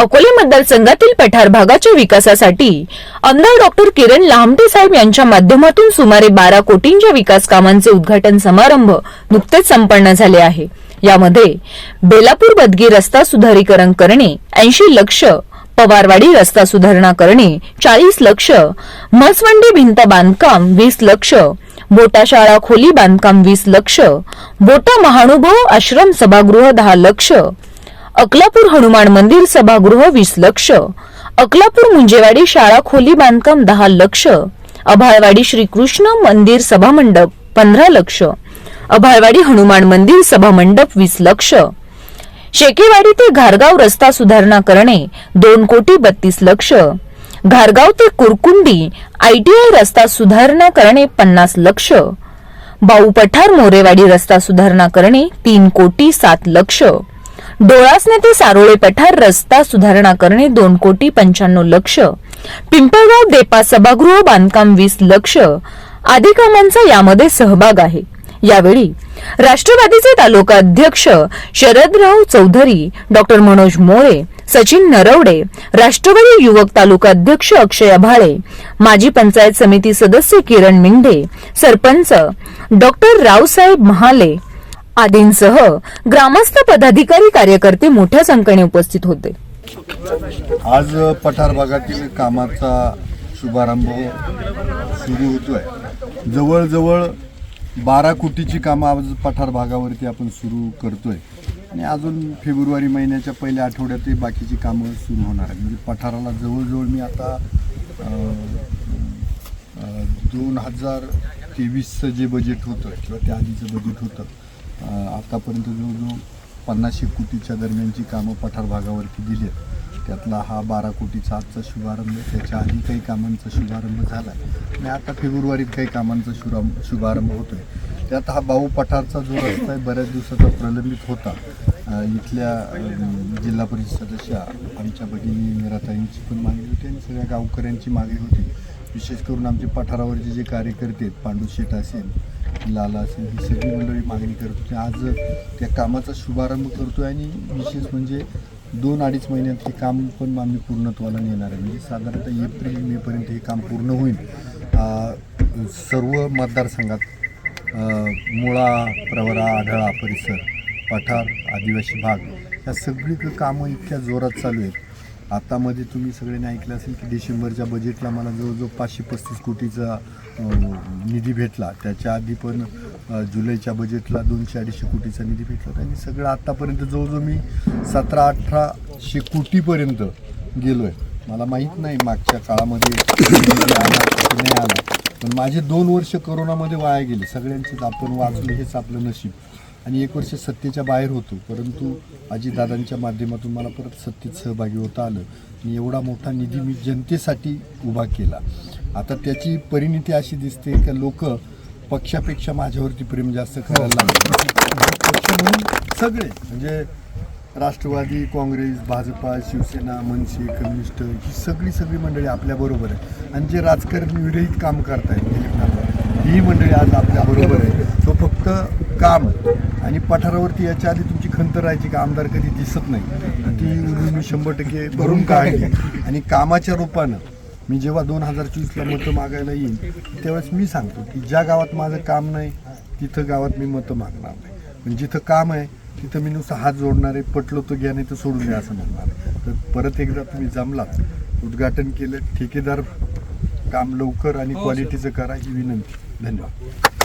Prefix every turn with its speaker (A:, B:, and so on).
A: अकोले मतदारसंघातील पठार भागाच्या विकासासाठी आमदार डॉक्टर किरण लांबटे साहेब यांच्या माध्यमातून सुमारे बारा कोटींच्या विकास कामांचे उद्घाटन समारंभ नुकतेच संपन्न झाले आहे. यामध्ये बेलापूर बदगी रस्ता सुधारीकरण करणे ऐंशी लक्ष पवारवाडी रस्ता सुधारणा करणे चाळीस लक्ष मसवंडी भिंत बांधकाम वीस लक्ष बोटा शाळा खोली बांधकाम वीस लक्ष बोटा महानुभव आश्रम सभागृह दहा लक्ष अकलापूर हनुमान मंदिर सभागृह वीस लक्ष. अकलापूर मुंजेवाडी शाळा खोली बांधकाम दहा लक्ष. अभाळवाडी श्रीकृष्ण मंदिर सभामंडप पंधरा लक्ष. अभाळवाडी हनुमान मंदिर सभामंडप वीस लक्ष. शेकेवाडी ते घारगाव रस्ता सुधारणा करणे दोन कोटी बत्तीस लक्ष. घारगाव ते कुरकुंडी आयटीआय रस्ता सुधारणा करणे पन्नास लक्ष. बाऊ पठार मोरेवाडी रस्ता सुधारणा करणे तीन कोटी सात लक्ष. डोळासने ते सारोळे पठार रस्ता सुधारणा करणे दोन कोटी पंच्याण्णव लक्ष. पिंपळगाव देपा सभागृह बांधकाम वीस लक्ष. आदी कामांचा यामध्ये सहभाग आहे. यावेळी राष्ट्रवादीचे तालुका अध्यक्ष शरदराव चौधरी डॉक्टर मनोज मोरे सचिन नरवडे राष्ट्रवादी युवक तालुका अध्यक्ष अक्षय भाळे माजी पंचायत समिती सदस्य किरण मिंढे सरपंच डॉक्टर रावसाहेब महाले आदींसह ग्रामस्थ पदाधिकारी कार्यकर्ते मोठ्या संख्येने उपस्थित होते.
B: आज पठार भागातील कामाचा शुभारंभ सुरू होतोय. जवळजवळ बारा कोटीची कामं आज पठार भागावरती आपण सुरू करतोय. आणि अजून फेब्रुवारी महिन्याच्या पहिल्या आठवड्यात बाकीची कामं सुरू होणार आहे म्हणजे पठाराला जवळजवळ मी आता दोन हजार तेवीसचं जे बजेट होतं किंवा त्या आधीचं बजेट होतं आतापर्यंत जवळजवळ पन्नासशे कोटीच्या दरम्यानची कामं पठार भागावरती दिली आहेत. त्यातला हा बारा कोटीचा आजचा शुभारंभ त्याच्या आधी काही कामांचा शुभारंभ झाला आहे आणि आता फेब्रुवारीत काही कामांचा शुरा शुभारंभ होतो आहे त्यात हा बाऊ पठारचा जो रस्ता आहे बऱ्याच दिवसाचा प्रलंबित होता. इथल्या जिल्हा परिषद सदस्या आमच्या भगिनी निराताईंची पण मागणी होती आणि सगळ्या गावकऱ्यांची मागणी होती. विशेष करून आमचे पठारावरचे जे कार्यकर्ते आहेत पांडू शेठ असेल लाला असेल ही सगळी मंडळी मागणी करत होती. आज त्या कामाचा शुभारंभ करतोय आणि विशेष म्हणजे दोन अडीच महिन्यात हे काम पण आम्ही पूर्णत्वाला नेणार आहे. म्हणजे साधारणतः एप्रिल मेपर्यंत हे काम पूर्ण होईल. सर्व मतदारसंघात मुळा प्रवरा आढळा परिसर पठार आदिवासी भाग या सगळी कामं इतक्या जोरात चालू आहेत. आत्तामध्ये तुम्ही सगळ्यांनी ऐकलं असेल की डिसेंबरच्या बजेटला मला जवळजवळ पाचशे पस्तीस कोटीचा निधी भेटला. त्याच्या आधी पण जुलैच्या बजेटला दोनशे अडीचशे कोटीचा निधी भेटला. त्यांनी आणि सगळं आत्तापर्यंत जवळजवळ मी सतरा अठराशे कोटीपर्यंत गेलो आहे मला माहीत नाही मागच्या काळामध्ये आला नाही आला. पण माझे दोन वर्ष करोनामध्ये वाया गेले. सगळ्यांचेच आपण वाचलं हेच आपलं नशीब. आणि एक वर्ष सत्तेच्या बाहेर होतो परंतु अजितदादांच्या माध्यमातून मला परत सत्तेत सहभागी होता आलं. आणि एवढा मोठा निधी मी जनतेसाठी उभा केला. आता त्याची परिणिती अशी दिसते की लोक पक्षापेक्षा माझ्यावरती प्रेम जास्त करायला लागले. पक्ष म्हणून सगळे म्हणजे राष्ट्रवादी काँग्रेस भाजपा शिवसेना मनसे कम्युनिस्ट ही सगळी सगळी मंडळी आपल्याबरोबर आहे आणि जे राजकारण विरहित काम करतायत दिलीप ही मंडळी आज आपल्याबरोबर आहे तो फक्त काम आणि पठारावरती याच्या आधी तुमची खंत राहायची का? आमदार कधी दिसत नाही. तर ती मी शंभर टक्के भरून काढली. आणि कामाच्या रूपानं मी जेव्हा दोन हजार चोवीसला मतं मागायला येईन त्यावेळेस मी सांगतो की ज्या गावात माझं काम नाही तिथं गावात मी मतं मागणार नाही. पण जिथं काम आहे तिथं मी नुसतं हात जोडणार आहे पटलो तो घ्या नाही तर सोडून द्या असं म्हणणार आहे. तर परत एकदा तुम्ही जमलात उद्घाटन केलं ठेकेदार काम लवकर आणि क्वालिटीचं करा ही विनंती. धन्यवाद.